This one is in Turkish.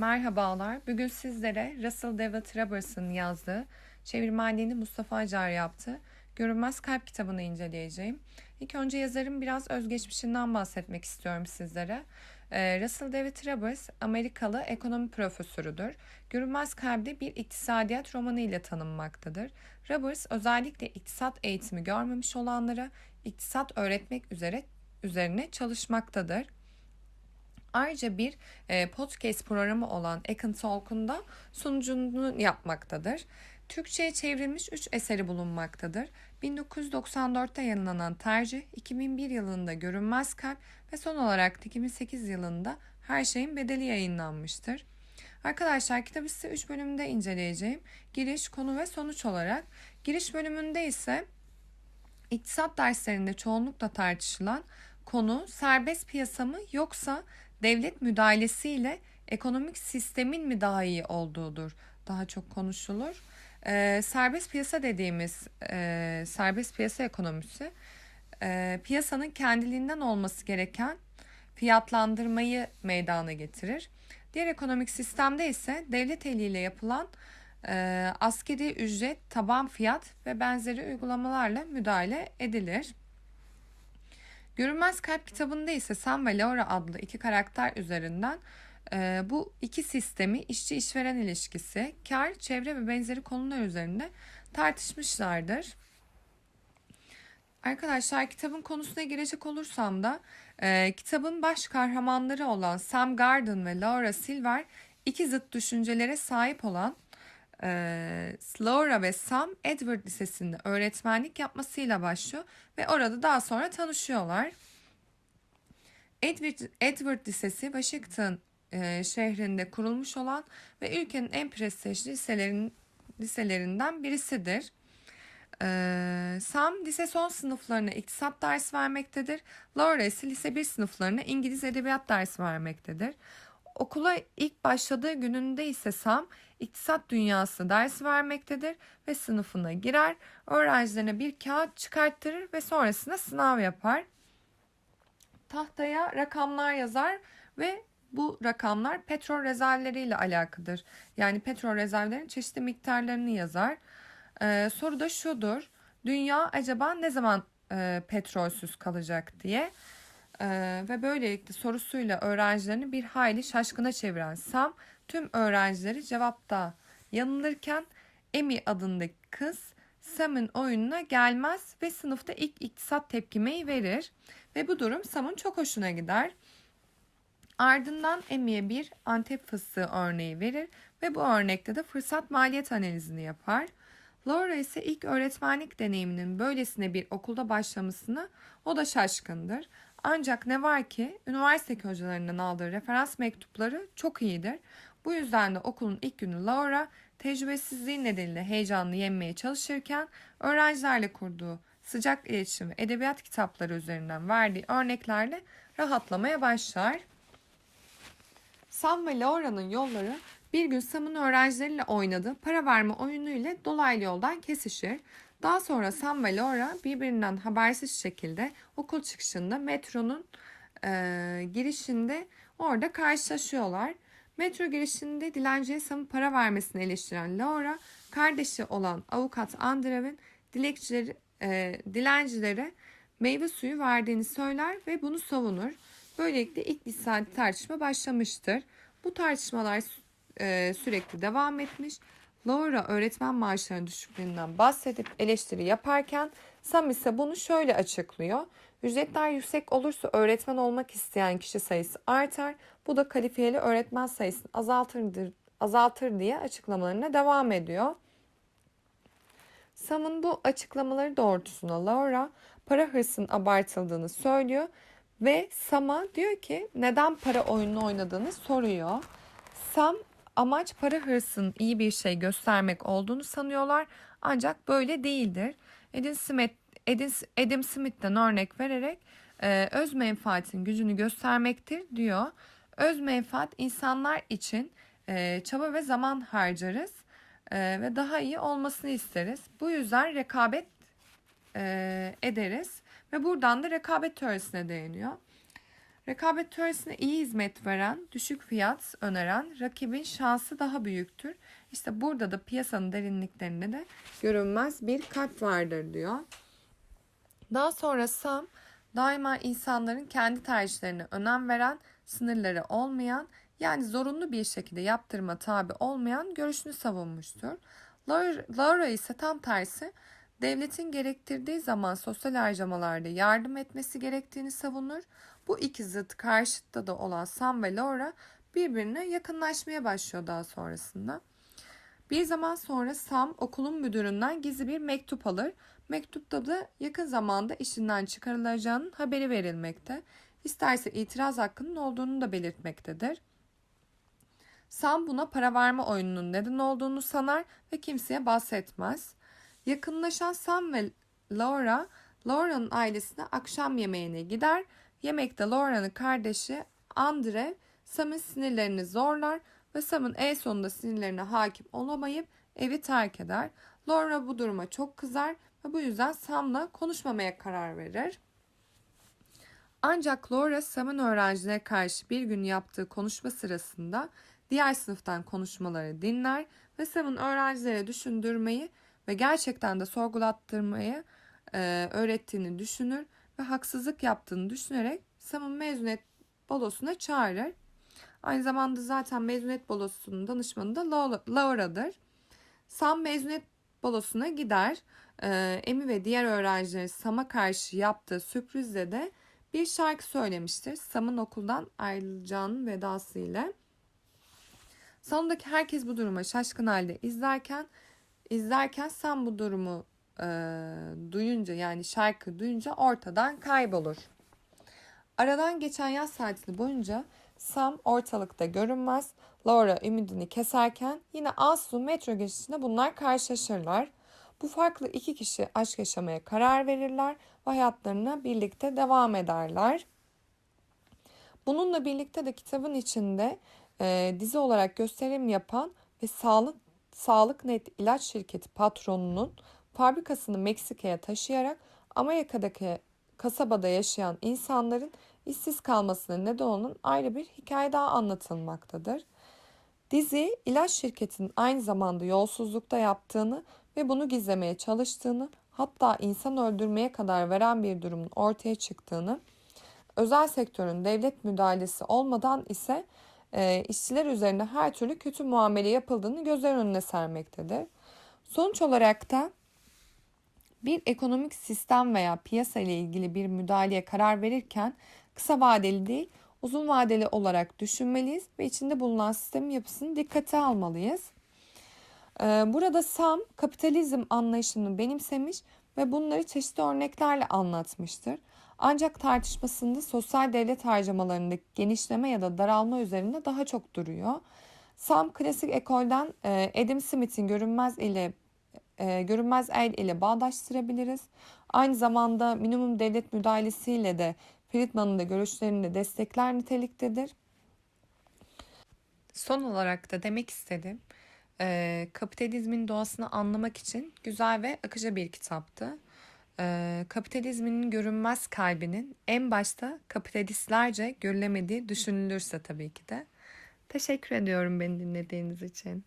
Merhabalar. Bugün sizlere Russell David Roberts'ın yazdığı, çevirmenliğini Mustafa Acar yaptı. Görünmez Kalp kitabını inceleyeceğim. İlk önce yazarın biraz özgeçmişinden bahsetmek istiyorum sizlere. Ee, Russell David Roberts Amerikalı ekonomi profesörüdür. Görünmez Kalp'de bir iktisadiyat romanı ile tanınmaktadır. Roberts özellikle iktisat eğitimi görmemiş olanlara iktisat öğretmek üzere üzerine çalışmaktadır. Ayrıca bir e, podcast programı olan Ekin Talk'un da sunuculuğunu yapmaktadır. Türkçe'ye çevrilmiş 3 eseri bulunmaktadır. 1994'te yayınlanan Tercih, 2001 yılında Görünmez Kalp ve son olarak 2008 yılında Her Şeyin Bedeli yayınlanmıştır. Arkadaşlar kitabı size 3 bölümde inceleyeceğim. Giriş, konu ve sonuç olarak. Giriş bölümünde ise iktisat derslerinde çoğunlukla tartışılan konu serbest piyasa mı yoksa devlet müdahalesiyle ekonomik sistemin mi daha iyi olduğudur daha çok konuşulur. Ee, serbest piyasa dediğimiz e, serbest piyasa ekonomisi e, piyasanın kendiliğinden olması gereken fiyatlandırmayı meydana getirir. Diğer ekonomik sistemde ise devlet eliyle yapılan e, askeri ücret, taban fiyat ve benzeri uygulamalarla müdahale edilir. Görünmez Kalp kitabında ise Sam ve Laura adlı iki karakter üzerinden e, bu iki sistemi işçi işveren ilişkisi, kar, çevre ve benzeri konular üzerinde tartışmışlardır. Arkadaşlar kitabın konusuna girecek olursam da e, kitabın baş kahramanları olan Sam Garden ve Laura Silver iki zıt düşüncelere sahip olan e, Laura ve Sam Edward Lisesi'nde öğretmenlik yapmasıyla başlıyor ve orada daha sonra tanışıyorlar. Edward, Edward Lisesi Washington e, şehrinde kurulmuş olan ve ülkenin en prestijli liselerin, liselerinden birisidir. Ee, Sam lise son sınıflarına iktisat dersi vermektedir. Laura ise lise 1 sınıflarına İngiliz edebiyat dersi vermektedir. Okula ilk başladığı gününde ise Sam iktisat dünyası dersi vermektedir ve sınıfına girer, öğrencilerine bir kağıt çıkarttırır ve sonrasında sınav yapar. Tahtaya rakamlar yazar ve bu rakamlar petrol rezervleriyle alakadır. Yani petrol rezervlerinin çeşitli miktarlarını yazar. Ee, soru da şudur. Dünya acaba ne zaman e, petrolsüz kalacak diye. Ee, ve böylelikle sorusuyla öğrencilerini bir hayli şaşkına çeviren Sam tüm öğrencileri cevapta yanılırken Emi adındaki kız Sam'ın oyununa gelmez ve sınıfta ilk iktisat tepkimeyi verir ve bu durum Sam'ın çok hoşuna gider. Ardından Emi'ye bir Antep fıstığı örneği verir ve bu örnekte de fırsat maliyet analizini yapar. Laura ise ilk öğretmenlik deneyiminin böylesine bir okulda başlamasına o da şaşkındır. Ancak ne var ki üniversite hocalarından aldığı referans mektupları çok iyidir. Bu yüzden de okulun ilk günü Laura tecrübesizliği nedeniyle heyecanlı yenmeye çalışırken öğrencilerle kurduğu sıcak iletişim ve edebiyat kitapları üzerinden verdiği örneklerle rahatlamaya başlar. Sam ve Laura'nın yolları bir gün Sam'ın öğrencileriyle oynadığı para verme oyunu ile dolaylı yoldan kesişir. Daha sonra Sam ve Laura birbirinden habersiz şekilde okul çıkışında metronun e, girişinde orada karşılaşıyorlar. Metro girişinde dilenciye Sam'ın para vermesini eleştiren Laura, kardeşi olan avukat Andrew'in dilekçileri, e, dilencilere meyve suyu verdiğini söyler ve bunu savunur. Böylelikle ilk lisani tartışma başlamıştır. Bu tartışmalar e, sürekli devam etmiş. Laura öğretmen maaşlarının düşüklüğünden bahsedip eleştiri yaparken Sam ise bunu şöyle açıklıyor. Ücretler yüksek olursa öğretmen olmak isteyen kişi sayısı artar. Bu da kalifiyeli öğretmen sayısını azaltır, azaltır diye açıklamalarına devam ediyor. Sam'ın bu açıklamaları doğrultusunda Laura para hırsının abartıldığını söylüyor ve Sam'a diyor ki neden para oyununu oynadığını soruyor. Sam amaç para hırsının iyi bir şey göstermek olduğunu sanıyorlar ancak böyle değildir. Edin Smith, Edin, Adam Smith'ten örnek vererek e, öz menfaatin gücünü göstermektir diyor. Öz menfaat insanlar için e, çaba ve zaman harcarız e, ve daha iyi olmasını isteriz. Bu yüzden rekabet ederiz ve buradan da rekabet teorisine değiniyor. Rekabet teorisine iyi hizmet veren, düşük fiyat öneren rakibin şansı daha büyüktür. İşte burada da piyasanın derinliklerinde de görünmez bir kalp vardır diyor. Daha sonra Sam daima insanların kendi tercihlerine önem veren, sınırları olmayan yani zorunlu bir şekilde yaptırıma tabi olmayan görüşünü savunmuştur. Laura ise tam tersi devletin gerektirdiği zaman sosyal harcamalarda yardım etmesi gerektiğini savunur. Bu iki zıt karşıtta da olan Sam ve Laura birbirine yakınlaşmaya başlıyor daha sonrasında. Bir zaman sonra Sam okulun müdüründen gizli bir mektup alır. Mektupta da yakın zamanda işinden çıkarılacağının haberi verilmekte. İsterse itiraz hakkının olduğunu da belirtmektedir. Sam buna para verme oyununun neden olduğunu sanar ve kimseye bahsetmez. Yakınlaşan Sam ve Laura, Laura'nın ailesine akşam yemeğine gider. Yemekte Laura'nın kardeşi Andre, Sam'ın sinirlerini zorlar ve Sam'ın en sonunda sinirlerine hakim olamayıp evi terk eder. Laura bu duruma çok kızar ve bu yüzden Sam'la konuşmamaya karar verir. Ancak Laura Sam'ın öğrencilere karşı bir gün yaptığı konuşma sırasında diğer sınıftan konuşmaları dinler ve Sam'ın öğrencilere düşündürmeyi ve gerçekten de sorgulattırmayı e, öğrettiğini düşünür ve haksızlık yaptığını düşünerek Sam'ın mezuniyet balosuna çağırır. Aynı zamanda zaten mezuniyet balosunun danışmanı da Laura'dır. Sam mezuniyet balosuna gider. Ee, Emi ve diğer öğrencileri Sam'a karşı yaptığı sürprizle de bir şarkı söylemiştir. Sam'ın okuldan ayrılacağının vedası ile. Salondaki herkes bu duruma şaşkın halde izlerken izlerken Sam bu durumu e, duyunca yani şarkı duyunca ortadan kaybolur. Aradan geçen yaz tatili boyunca Sam ortalıkta görünmez. Laura ümidini keserken yine Asu metro geçişinde bunlar karşılaşırlar. Bu farklı iki kişi aşk yaşamaya karar verirler ve hayatlarına birlikte devam ederler. Bununla birlikte de kitabın içinde e, dizi olarak gösterim yapan ve sağlık Sağlık Net ilaç şirketi patronunun fabrikasını Meksika'ya taşıyarak Amerika'daki kasabada yaşayan insanların işsiz kalmasına neden olan ayrı bir hikaye daha anlatılmaktadır. Dizi ilaç şirketinin aynı zamanda yolsuzlukta yaptığını ve bunu gizlemeye çalıştığını hatta insan öldürmeye kadar veren bir durumun ortaya çıktığını, özel sektörün devlet müdahalesi olmadan ise e, işçiler üzerinde her türlü kötü muamele yapıldığını gözler önüne sermektedir. Sonuç olarak da bir ekonomik sistem veya piyasa ile ilgili bir müdahaleye karar verirken kısa vadeli değil, uzun vadeli olarak düşünmeliyiz ve içinde bulunan sistemin yapısını dikkate almalıyız. Ee, burada Sam kapitalizm anlayışını benimsemiş ve bunları çeşitli örneklerle anlatmıştır. Ancak tartışmasında sosyal devlet harcamalarındaki genişleme ya da daralma üzerinde daha çok duruyor. Sam klasik ekolden e, Adam Smith'in görünmez ile e, görünmez el ile bağdaştırabiliriz. Aynı zamanda minimum devlet müdahalesiyle de Friedman'ın da görüşlerini de destekler niteliktedir. Son olarak da demek istedim. E, kapitalizmin doğasını anlamak için güzel ve akıcı bir kitaptı. E, kapitalizmin görünmez kalbinin en başta kapitalistlerce görülemediği düşünülürse tabii ki de. Teşekkür ediyorum beni dinlediğiniz için.